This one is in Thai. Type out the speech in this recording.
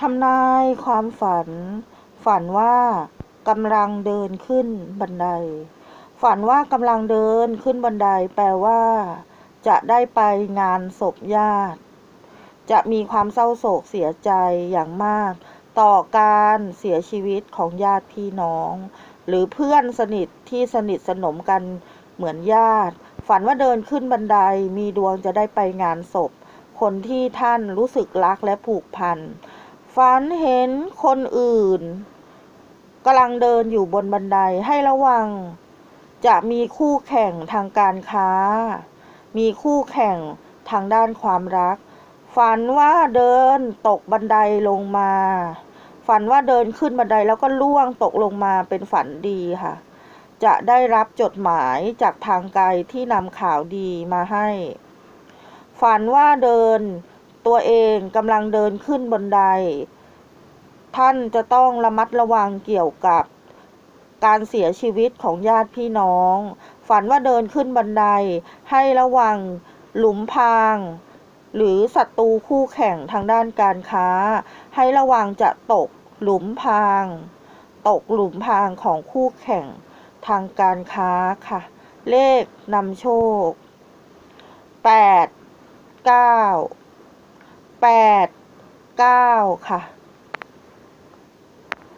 ทำนายความฝัน ฝันว่ากำลังเดินขึ้นบันได ฝันว่ากำลังเดินขึ้นบันได แปลว่า จะได้ไปงานศพญาติ จะมีความเศร้าโศกเสียใจอย่างมาก ต่อการเสียชีวิตของญาติพี่น้อง หรือเพื่อนสนิทที่สนิทสนมกันเหมือนญาติ ฝันว่าเดินขึ้นบันไดมีดวงจะได้ไปงานศพ คนที่ท่านรู้สึกรักและผูกพัน ฝันเห็นคนอื่นกำลังเดินอยู่บนบันไดให้ระวัง จะมีคู่แข่งทางการค้า มีคู่แข่งทางด้านความรัก ฝันว่าเดินตกบันไดลงมา ฝันว่าเดินขึ้นบันไดแล้วก็ล่วงตกลงมาเป็นฝันดีค่ะ จะได้รับจดหมายจากทางไกลที่นำข่าวดีมาให้ ฝันว่าเดิน ตัวเองกำลังเดินขึ้นบนได ท่านจะต้องระมัดระวังเกี่ยวกับการเสียชีวิตของญาติพี่น้อง ฝันว่าเดินขึ้นบันได ให้ระวังหลุมพราง หรือศัตรูคู่แข่งทางด้านการค้า ให้ระวังจะตกหลุมพราง ตกหลุมพรางของคู่แข่งทางการค้าค่ะ เลขนำโชคแป แปดเก้าค่ะ